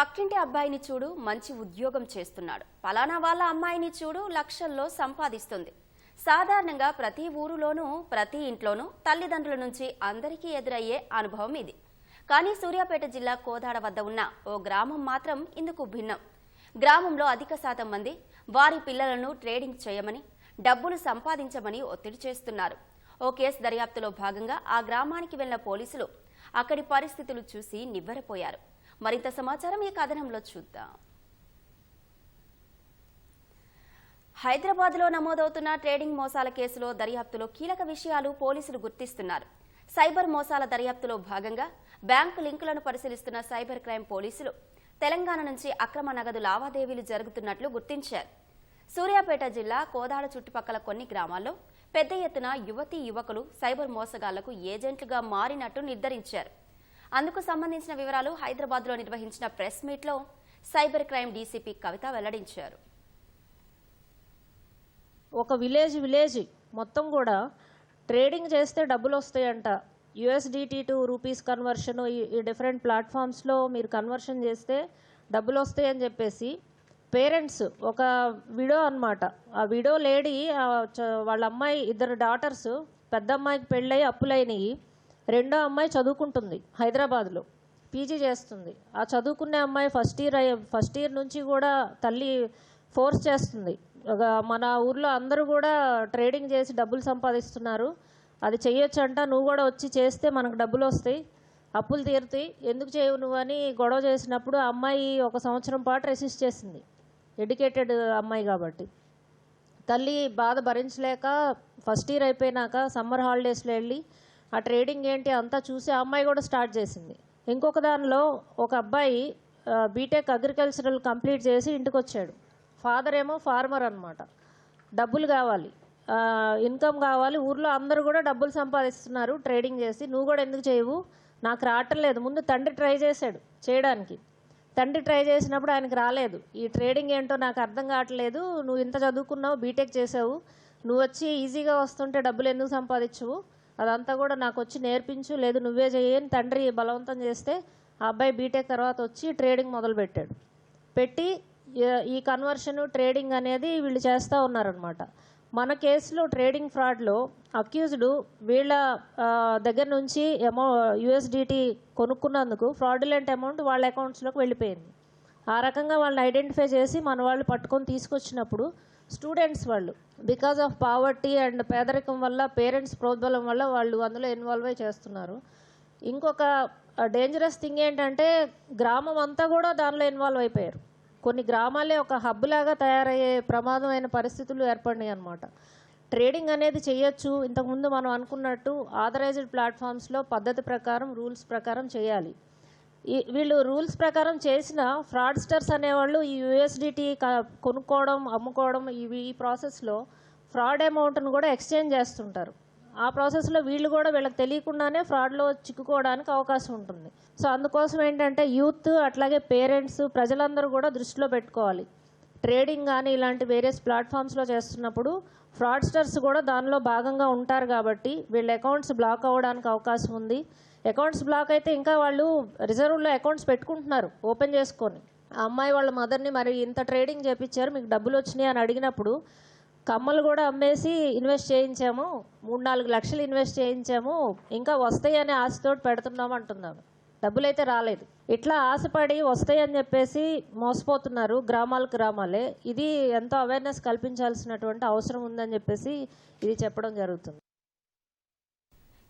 పక్కింటి అబ్బాయిని చూడు మంచి ఉద్యోగం చేస్తున్నాడు. పలానా వాళ్ళ అమ్మాయిని చూడు లక్షల్లో సంపాదిస్తుంది. సాధారణంగా ప్రతి ఊరులోనూ ప్రతి ఇంట్లోనూ తల్లిదండ్రుల నుంచి అందరికీ ఎదురయ్యే అనుభవం ఇది. కానీ సూర్యాపేట జిల్లా కోదాడ వద్ద ఉన్న ఓ గ్రామం మాత్రం ఇందుకు భిన్నం. గ్రామంలో అధిక శాతం మంది వారి పిల్లలను ట్రేడింగ్ చేయమని డబ్బులు సంపాదించమని ఒత్తిడి చేస్తున్నారు. ఓ కేసు దర్యాప్తులో భాగంగా ఆ గ్రామానికి వెళ్ళిన పోలీసులు అక్కడి పరిస్థితులు చూసి నివ్వెరపోయారు. మరింత సమాచారం ఈ కథనంలో చూద్దాం. హైదరాబాద్లో నమోదవుతున్న ట్రేడింగ్ మోసాల కేసులో దర్యాప్తులో కీలక విషయాలు పోలీసులు గుర్తిస్తున్నారు. సైబర్ మోసాల దర్యాప్తులో భాగంగా బ్యాంకు లింకులను పరిశీలిస్తున్న సైబర్ క్రైమ్ పోలీసులు తెలంగాణ నుంచి అక్రమ నగదు లావాదేవీలు జరుగుతున్నట్లు గుర్తించారు. సూర్యాపేట జిల్లా కోదాడ చుట్టుపక్కల కొన్ని గ్రామాల్లో పెద్ద ఎత్తున యువతీ యువకులు సైబర్ మోసగాళ్ళకు ఏజెంట్లుగా మారినట్టు నిర్ధారించారు. అందుకు సంబంధించిన వివరాలు హైదరాబాద్లో నిర్వహించిన ప్రెస్ మీట్లో సైబర్ క్రైమ్ డీసీపీ కవిత వెల్లడించారు. ఒక విలేజ్ విలేజ్ మొత్తం కూడా ట్రేడింగ్ చేస్తే డబ్బులు వస్తాయంట. యుఎస్డిటీ టు రూపీస్ కన్వర్షన్ ఈ డిఫరెంట్ ప్లాట్ఫామ్స్లో మీరు కన్వర్షన్ చేస్తే డబ్బులు వస్తాయని చెప్పేసి పేరెంట్స్ ఒక విడో అన్నమాట. ఆ విడో లేడీ చ- వాళ్ళ అమ్మాయి ఇద్దరు డాటర్స్ పెద్ద అమ్మాయికి పెళ్ళయి అప్పులైనవి రెండో అమ్మాయి చదువుకుంటుంది హైదరాబాద్లో. పీజీ చేస్తుంది. ఆ చదువుకునే అమ్మాయి ఫస్ట్ ఇయర్ అయ్యే ఫస్ట్ ఇయర్ నుంచి కూడా తల్లి ఫోర్స్ చేస్తుంది. ఒక మన ఊర్లో అందరూ కూడా ట్రేడింగ్ చేసి డబ్బులు సంపాదిస్తున్నారు. అది చేయొచ్చంట నువ్వు కూడా వచ్చి చేస్తే మనకు డబ్బులు వస్తాయి. అప్పులు తీరుతాయి. ఎందుకు చేయవు నువ్వు అని గొడవ చేసినప్పుడు ఆ అమ్మాయి ఒక సంవత్సరం పాటు రెసిస్ట్ చేసింది. ఎడ్యుకేటెడ్ అమ్మాయి కాబట్టి. తల్లి బాధ భరించలేక ఫస్ట్ ఇయర్ అయిపోయినాక సమ్మర్ హాలిడేస్లో వెళ్ళి ఆ ట్రేడింగ్ ఏంటి అంతా చూసి ఆ అమ్మాయి కూడా స్టార్ట్ చేసింది. ఇంకొక దానిలో ఒక అబ్బాయి బీటెక్ అగ్రికల్చరల్ కంప్లీట్ చేసి ఇంటికి వచ్చాడు ఫాదర్ ఏమో ఫార్మర్ అనమాట డబ్బులు కావాలి. ఇన్కమ్ కావాలి. ఊర్లో అందరూ కూడా డబ్బులు సంపాదిస్తున్నారు ట్రేడింగ్ చేసి. నువ్వు కూడా ఎందుకు చేయవు? నాకు రావటం లేదు. ముందు తండ్రి ట్రై చేశాడు చేయడానికి. తండ్రి ట్రై చేసినప్పుడు ఆయనకు రాలేదు. ఈ ట్రేడింగ్ ఏంటో నాకు అర్థం కావట్లేదు. నువ్వు ఇంత చదువుకున్నావు బీటెక్ చేసావు. నువ్వు వచ్చి ఈజీగా వస్తుంటే డబ్బులు ఎందుకు సంపాదించవు? అదంతా కూడా నాకు వచ్చి నేర్పించు లేదు నువ్వే చేయని తండ్రి బలవంతం చేస్తే ఆ అబ్బాయి బీటెక్ తర్వాత వచ్చి ట్రేడింగ్ మొదలుపెట్టాడు. పెట్టి ఈ- కన్వర్షన్ ట్రేడింగ్ అనేది వీళ్ళు చేస్తూ ఉన్నారనమాట మన కేసులో ట్రేడింగ్ ఫ్రాడ్లో అక్యూజ్డ్ వీళ్ళ దగ్గర నుంచి అమౌ యుఎస్డిటీ కొనుక్కున్నందుకు ఫ్రాడ్యులెంట్ అమౌంట్ వాళ్ళ అకౌంట్స్లోకి వెళ్ళిపోయింది. ఆ రకంగా వాళ్ళని ఐడెంటిఫై చేసి మన వాళ్ళు పట్టుకొని తీసుకొచ్చినప్పుడు స్టూడెంట్స్ వాళ్ళు. బికాజ్ ఆఫ్ పావర్టీ అండ్ పేదరికం వల్ల పేరెంట్స్ ప్రోద్బలం వల్ల వాళ్ళు అందులో ఇన్వాల్వ్ అయి చేస్తున్నారు. ఇంకొక డేంజరస్ థింగ్ ఏంటంటే గ్రామం అంతా కూడా దానిలో ఇన్వాల్వ్ అయిపోయారు. కొన్ని గ్రామాలే ఒక హబ్ లాగా తయారయ్యే ప్రమాదమైన పరిస్థితులు ఏర్పడినాయి అనమాట ట్రేడింగ్ అనేది చేయొచ్చు. ఇంతకుముందు మనం అనుకున్నట్టు ఆథరైజ్డ్ ప్లాట్ఫామ్స్లో పద్ధతి ప్రకారం రూల్స్ ప్రకారం చేయాలి. వీళ్ళు రూల్స్ ప్రకారం చేసిన ఫ్రాడ్స్టర్స్ అనేవాళ్ళు ఈ యూఎస్డిటీ కొనుక్కోవడం అమ్ముకోవడం ఇవి ఈ ప్రాసెస్లో ఫ్రాడ్ అమౌంట్ను కూడా ఎక్స్చేంజ్ చేస్తుంటారు. ఆ ప్రాసెస్లో వీళ్ళు కూడా వీళ్ళకి తెలియకుండానే ఫ్రాడ్లో చిక్కుకోవడానికి అవకాశం ఉంటుంది. సో అందుకోసం ఏంటంటే యూత్ అట్లాగే పేరెంట్స్ ప్రజలందరూ కూడా దృష్టిలో పెట్టుకోవాలి. ట్రేడింగ్ కానీ ఇలాంటి వేరియస్ ప్లాట్ఫామ్స్లో చేస్తున్నప్పుడు ఫ్రాడ్స్టర్స్ కూడా దానిలో భాగంగా ఉంటారు కాబట్టి వీళ్ళ అకౌంట్స్ బ్లాక్ అవ్వడానికి అవకాశం ఉంది. అకౌంట్స్ బ్లాక్ అయితే ఇంకా వాళ్ళు రిజర్వ్లో అకౌంట్స్ పెట్టుకుంటున్నారు ఓపెన్ చేసుకొని. ఆ అమ్మాయి వాళ్ళ మదర్ని మరి ఇంత ట్రేడింగ్ చేపించారు మీకు డబ్బులు వచ్చినాయి అని అడిగినప్పుడు కమ్మలు కూడా అమ్మేసి ఇన్వెస్ట్ చేయించాము. మూడు నాలుగు లక్షలు ఇన్వెస్ట్ చేయించాము. ఇంకా వస్తాయి అనే ఆశతోటి పెడుతున్నాం అంటున్నాము డబ్బులు అయితే రాలేదు. ఇట్లా ఆశపడి వస్తాయి అని చెప్పేసి మోసపోతున్నారు గ్రామాలు గ్రామాలే. ఇది ఎంతో అవేర్నెస్ కల్పించాల్సినటువంటి అవసరం ఉందని చెప్పేసి ఇది చెప్పడం జరుగుతుంది.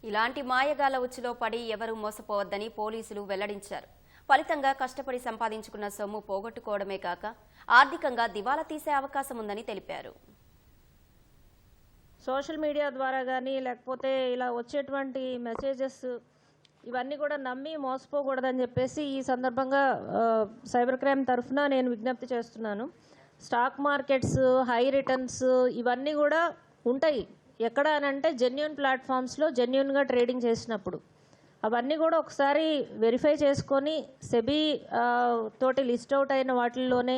ఇలాంటి మాయగాల ఉచ్చులో పడి ఎవరూ మోసపోవద్దని పోలీసులు వెల్లడించారు. ఫలితంగా కష్టపడి సంపాదించుకున్న సొమ్ము పోగొట్టుకోవడమే కాక ఆర్థికంగా దివాలా తీసే అవకాశం ఉందని తెలిపారు. సోషల్ మీడియా ద్వారా కానీ లేకపోతే ఇలా వచ్చేటువంటి మెసేజెస్ ఇవన్నీ కూడా నమ్మి మోసపోకూడదని చెప్పేసి ఈ సందర్భంగా సైబర్ క్రైమ్ తరఫున నేను విజ్ఞప్తి చేస్తున్నాను. స్టాక్ మార్కెట్స్ హై రిటర్న్స్ ఇవన్నీ కూడా ఉంటాయి. ఎక్కడ అని అంటే జెన్యున్ ప్లాట్ఫామ్స్లో జెన్యున్గా ట్రేడింగ్ చేసినప్పుడు. అవన్నీ కూడా ఒకసారి వెరిఫై చేసుకొని సెబీ తోటి లిస్ట్ అవుట్ అయిన వాటిల్లోనే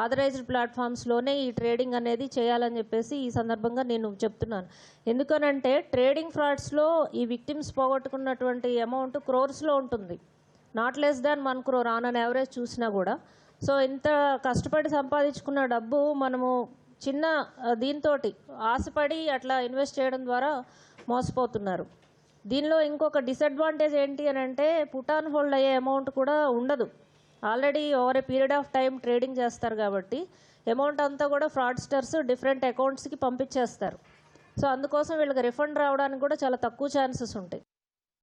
ఆథరైజ్డ్ ప్లాట్ఫామ్స్లోనే ఈ ట్రేడింగ్ అనేది చేయాలని చెప్పేసి ఈ సందర్భంగా నేను చెప్తున్నాను. ఎందుకనంటే ట్రేడింగ్ ఫ్రాడ్స్లో ఈ విక్టిమ్స్ పోగొట్టుకున్నటువంటి అమౌంట్ క్రోర్స్లో ఉంటుంది. Not less than one crore on an average చూసినా కూడా. సో ఇంత కష్టపడి సంపాదించుకున్న డబ్బు మనము చిన్న దీంతో ఆశపడి అట్లా ఇన్వెస్ట్ చేయడం ద్వారా మోసపోతున్నారు. దీనిలో ఇంకొక డిసడ్వాంటేజ్ ఏంటి అని అంటే పుట్ ఆన్ హోల్డ్ అయ్యే అమౌంట్ కూడా ఉండదు. Already over a period of time trading చేస్తారు కాబట్టి అమౌంట్ అంతా కూడా ఫ్రాడ్స్టర్స్ డిఫరెంట్ అకౌంట్స్కి పంపించేస్తారు. సో అందుకోసం వీళ్ళకి రిఫండ్ రావడానికి కూడా చాలా తక్కువ ఛాన్సెస్ ఉంటాయి.